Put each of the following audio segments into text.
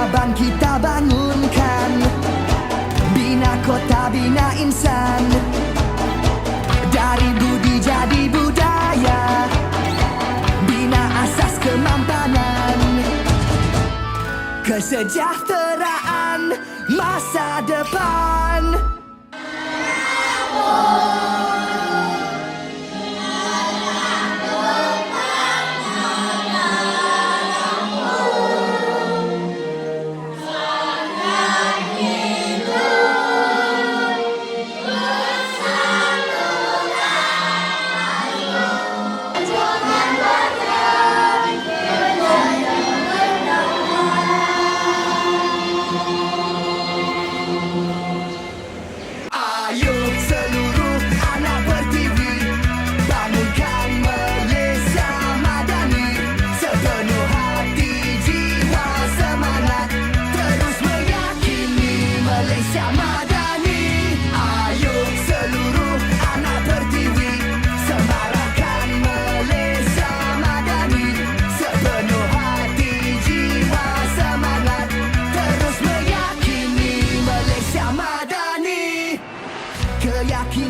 peradaban kita bangunkan. Bina kota, bina insan. Dari budi jadi budaya. Bina asas kemampanan Kesejahteraan masa depan Kesejahteraan masa depan.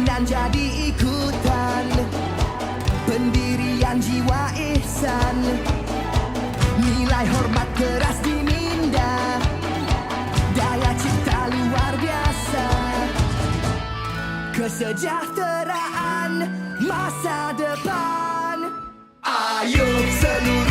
Keyakinan jadi ikutan. Pendirian jiwa ihsan. Nilai hormat keras diminda. Daya cipta luar biasa. Kesejahteraan masa depan. Ayo seluruh